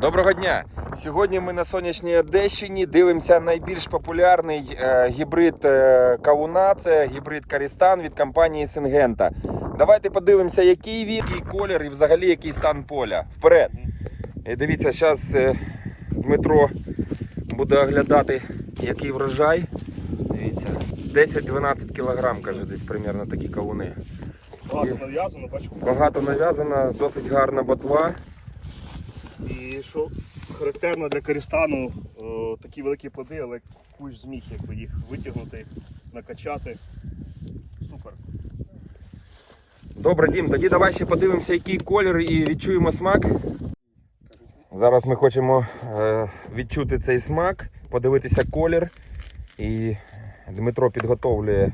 Доброго дня! Сьогодні ми на сонячній Одещині дивимося найбільш популярний е, гібрид е, кавуна. Це гібрид Карістан від компанії Сингента. Давайте подивимося, який він, який колір і взагалі який стан поля. Вперед! І дивіться, зараз Дмитро буде оглядати, який врожай. Дивіться, 10-12 кілограм, каже, десь примерно такі кавуни. Багато нав'язано, бачу. Багато нав'язана, досить гарна ботва. І що характерно для Карістану, о, такі великі плоди, але кущ зміг якби їх витягнути, накачати. Супер. Добре, Дім, тоді давай ще подивимося, який колір і відчуємо смак. Зараз ми хочемо е, відчути цей смак, подивитися колір. І Дмитро підготовлює.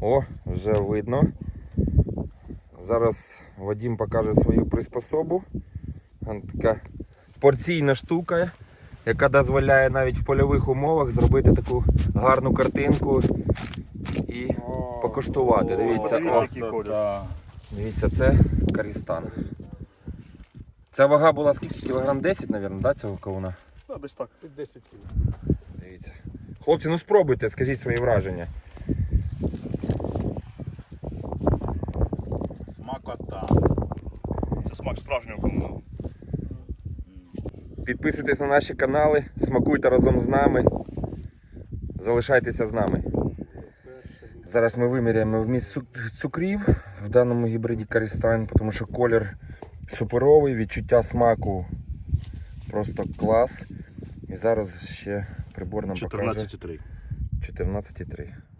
О, вже видно. Зараз Вадим покаже свою приспособу. Така порційна штука, яка дозволяє навіть в польових умовах зробити таку гарну картинку і покуштувати. Дивіться, о. Дивіться, це Карістан. Ця вага була скільки? Кілограм 10, мабуть, да, цього кавуна? Ну, десь так. Під 10 кг. Дивіться. Хлопці, ну спробуйте, скажіть свої враження. Смакота. Смак справжнього комуну. Підписуйтесь на наші канали, смакуйте разом з нами. Залишайтеся з нами. Зараз ми виміряємо вміст цукрів в даному гібриді Карістан, тому що колір суперовий, відчуття смаку просто клас. І зараз ще прибор нам покаже 14,3. 14,3.